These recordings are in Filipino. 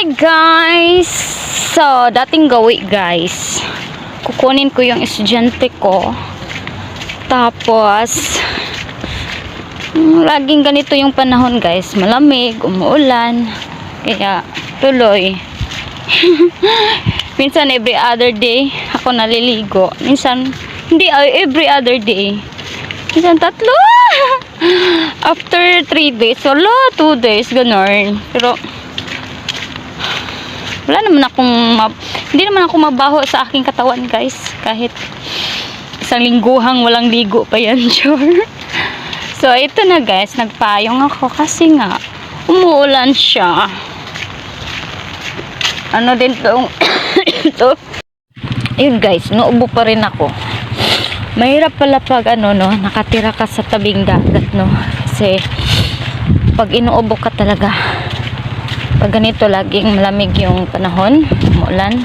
Hi guys! So, dating gawi guys. Kukunin ko yung estudyante ko. Tapos, laging ganito yung panahon guys. Malamig, umuulan. Kaya, tuloy. Minsan every other day, ako naliligo. Minsan, hindi every other day. Minsan tatlo. After 3 days, wala, 2 days, ganun. Pero, wala naman akong hindi naman ako mabaho sa aking katawan guys. Kahit isang lingguhang walang ligo pa yan sure. So ito na guys. Nagpayong ako kasi nga umuulan siya. Ano din tong ito? Ayun guys. Naubo pa rin ako. Mahirap pala pag ano no nakatira ka sa tabing dagat no? Kasi pag inuubo ka talaga pag ganito laging malamig yung panahon umulan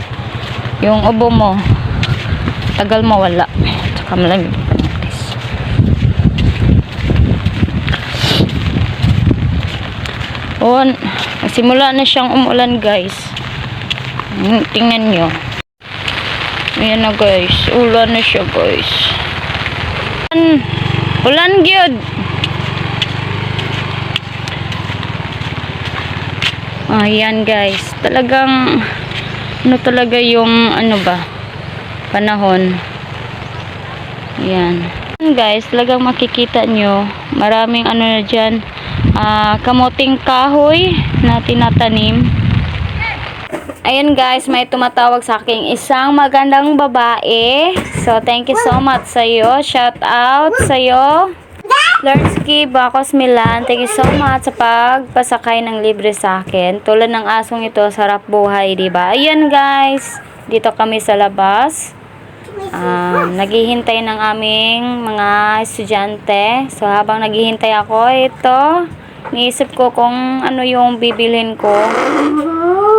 yung ubo mo tagal mawala tsaka malamig. Pa guys on simula na siyang umulan guys. Hmm, tingnan nyo. Ayan na guys. Ulan na siya guys. Ulan, ulan gyud Ayan guys, talagang ano talaga yung ano ba panahon. Ayan, Guys, talagang makikita nyo maraming ano na dyan ah, kamuting kahoy na tinatanim. Ayan guys, may tumatawag sa aking isang magandang babae. So, thank you so much sa iyo. Shout out sa iyo. Lersky Bacos Milan, thank you so much sa pagpasakay ng libre sa akin. Tulad ng asong ito, sarap buhay, di ba? Ayan guys, dito kami sa labas. Um, naghihintay ng aming mga estudyante. So habang naghihintay ako, ito, niisip ko kung ano yung bibilhin ko.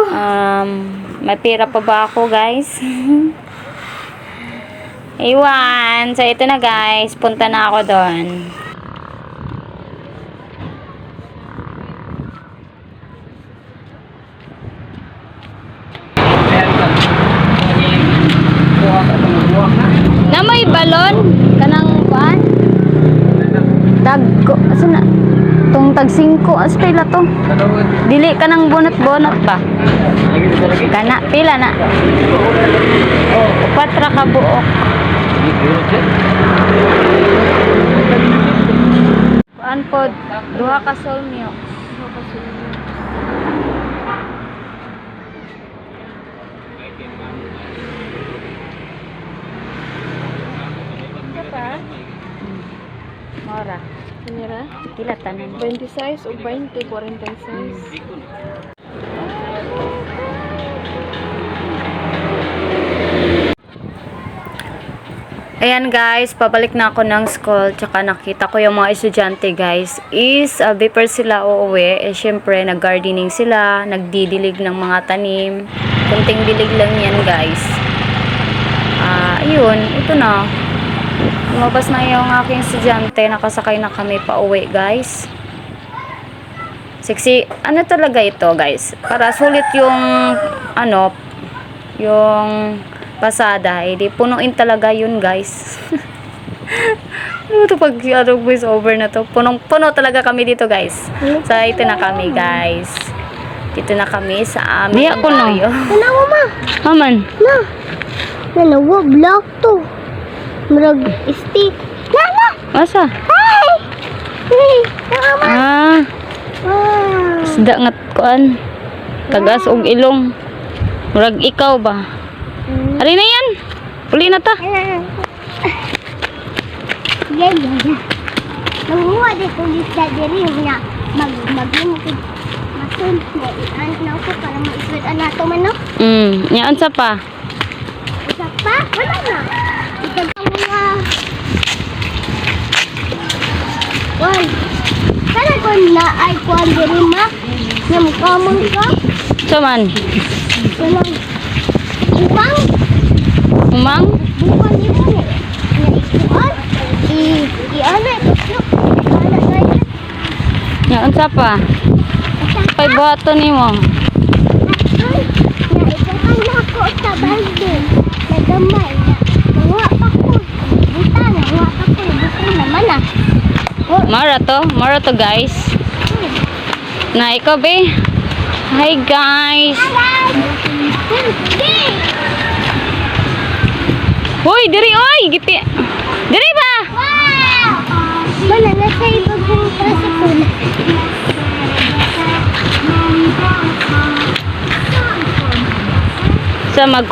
Um, may pera pa ba ako guys? Iwan. So ito na guys, punta na ako doon. Na may balon kanang kuan? Dagko, asa na? Tung tag 5 asa pila to? Dili kanang bonot-bonot ba? Kana pila na? Upat ra ka buok. Kuan pod duha ka solmyo. Duha ka solmyo. pa? Mora. Pila tanan? 26 o 20, 46. Ayan guys, pabalik na ako ng school tsaka nakita ko yung mga estudyante guys is uh, before sila uuwi eh syempre nag-gardening sila, nagdidilig ng mga tanim kunting dilig lang yan guys ah ayun, ito na lumabas na yung aking estudyante nakasakay na kami pa uwi guys sexy, ano talaga ito guys para sulit yung ano yung pasada, eh, punuin talaga yun, guys. ano to pag ano, voice over na to? Punong, puno talaga kami dito, guys. So, ito na kami, guys. Dito na kami sa aming Niya ko na. barrio. Tanawa ma. Aman. Na. Nalawa block to. Murag stick. Nana. Masa? Hey. Hey. Tama. Ah, Ah. isda nga kuan. Tagas og ilong. Murag ikaw ba? Ari na yan. Uli na ta. Yeah, yeah, yeah. Nanguha din ko isda diri na mag maglingkod. Masun. Ano ko para maisud anato man no? Mm, nyaan sa pa. Isa pa? Wala na. Ito ang mga... Wal. Kana ko na ay kuan diri ma. Na mukamon ka. So man, Walang upang. umang. Bukan niyo mo. Na ikuan. I... I ano ito? Ano na yan? Nyaan sa pa. Pay buhaton nimo. Ay, na ako sa balde. Nagamay na. Nawa pa ko. Buta, nawa pa ko. Buta naman ah. Oh, Mara to. Mara to guys. Na ikaw be. Hi guys. Hoy, diri oy, gipi. Diri ba? Wow! Mana, nasa ibang pumunta sa kulay. Sa mag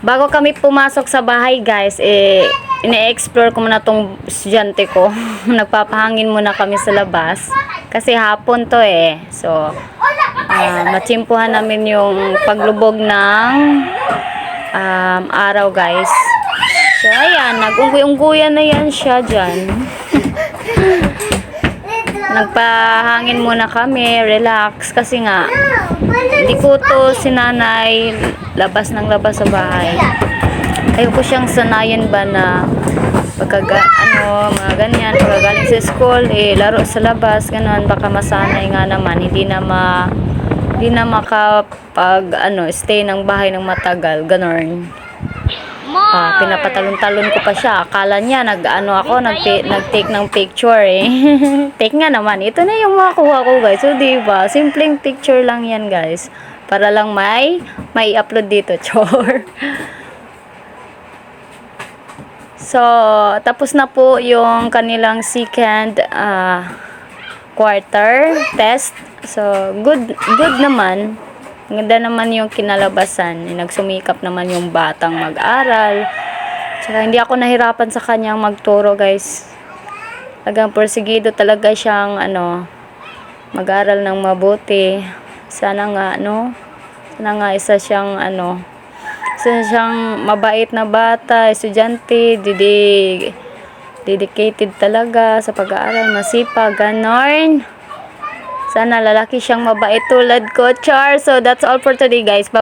Bago kami pumasok sa bahay, guys, eh ine-explore ko muna tong estudyante ko. Nagpapahangin muna kami sa labas kasi hapon to eh. So, ah matsimpuhan namin yung paglubog ng um, araw, guys. So, ayan, nag-ungguy-ungguyan na yan siya dyan. Nagpahangin muna kami, relax, kasi nga, hindi ko to sinanay labas ng labas sa bahay. Ayoko siyang sanayin ba na pagkaga, ano, mga ganyan, pagkagaling sa school, eh, laro sa labas, ganun, baka masanay nga naman, hindi na ma, hindi na makapag, ano, stay ng bahay ng matagal, ganun. Ah, pinapatalon-talon ko pa siya. Akala niya nag-ano ako, nag nag-take ng picture eh. take nga naman. Ito na yung makuha ko guys. So, di ba? Simpleng picture lang yan guys. Para lang may may upload dito, chore. so, tapos na po yung kanilang second ah, quarter test. So, good good naman. Ganda naman yung kinalabasan. Nagsumikap naman yung batang mag-aral. Tsaka hindi ako nahirapan sa kanyang magturo, guys. Talagang porsigido talaga siyang, ano, mag-aral ng mabuti. Sana nga, ano, sana nga isa siyang, ano, isa siyang mabait na bata, estudyante, didi, dedicated talaga sa pag-aaral, masipag, ganon. Sana lalaki siyang mabait tulad ko, Char. So, that's all for today, guys. Bye